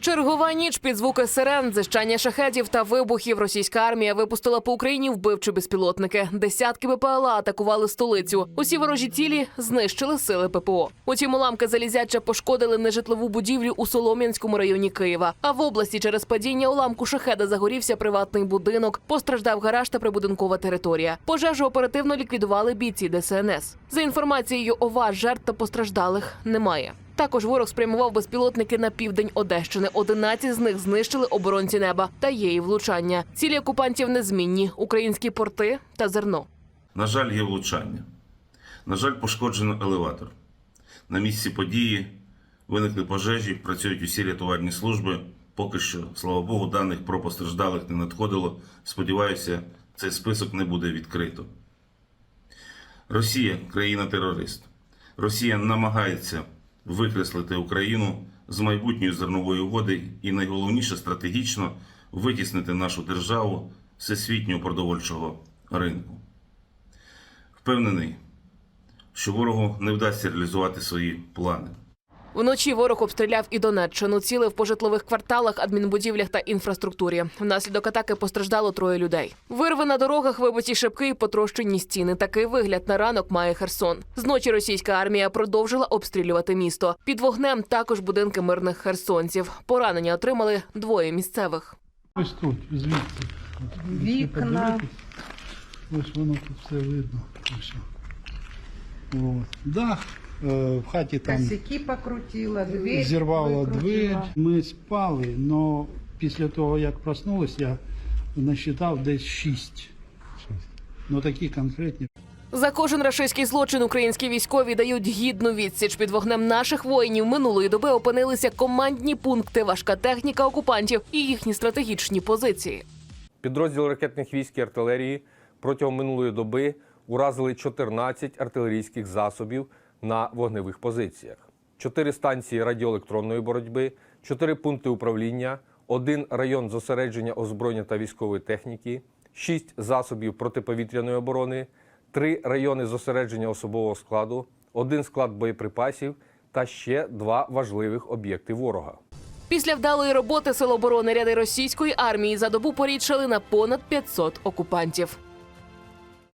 Чергова ніч під звуки сирен, зищання шахедів та вибухів. Російська армія випустила по Україні вбивчі безпілотники. Десятки БПЛА атакували столицю. Усі ворожі цілі знищили сили ППО. Утім, уламки залізяча пошкодили нежитлову будівлю у Солом'янському районі Києва. А в області через падіння уламку шахеда загорівся приватний будинок. Постраждав гараж та прибудинкова територія. Пожежу оперативно ліквідували бійці ДСНС. За інформацією ОВА, жертв та постраждалих немає. Також ворог спрямував безпілотники на південь Одещини. 11 з них знищили оборонці неба та і влучання. Цілі окупантів незмінні: українські порти та зерно. На жаль, є влучання. На жаль, пошкоджено елеватор. На місці події виникли пожежі, працюють усі рятувальні служби. Поки що, слава Богу, даних про постраждалих не надходило. Сподіваюся, цей список не буде відкрито. Росія країна-терорист. Росія намагається викреслити Україну з майбутньої зернової угоди і найголовніше стратегічно витіснити нашу державу всесвітнього продовольчого ринку. Впевнений, що ворогу не вдасться реалізувати свої плани. Вночі ворог обстріляв і Донеччину, цілив по житлових кварталах, адмінбудівлях та інфраструктурі. Внаслідок атаки постраждало троє людей. Вирви на дорогах, вибиті шибки і потрощені стіни. Такий вигляд на ранок має Херсон. Зночі російська армія продовжила обстрілювати місто. Під вогнем також будинки мирних херсонців. Поранення отримали двоє місцевих. Ось тут, звідси. Вікна. Ось воно тут все видно. Ось. Дах в хаті там Косяки покрутила, дверь зірвало викрутила. Ми спали, але після того, як проснулись, я насчитав десь шість. Ну такі конкретні. За кожен рашистський злочин українські військові дають гідну відсіч. Під вогнем наших воїнів минулої доби опинилися командні пункти, важка техніка окупантів і їхні стратегічні позиції. Підрозділ ракетних військ і артилерії протягом минулої доби уразили 14 артилерійських засобів на вогневих позиціях, 4 станції радіоелектронної боротьби, 4 пункти управління, 1 район зосередження озброєння та військової техніки, 6 засобів протиповітряної оборони, 3 райони зосередження особового складу, 1 склад боєприпасів та ще 2 важливих об'єкти ворога. Після вдалої роботи Сил оборони ряди російської армії за добу порідшали на понад 500 окупантів.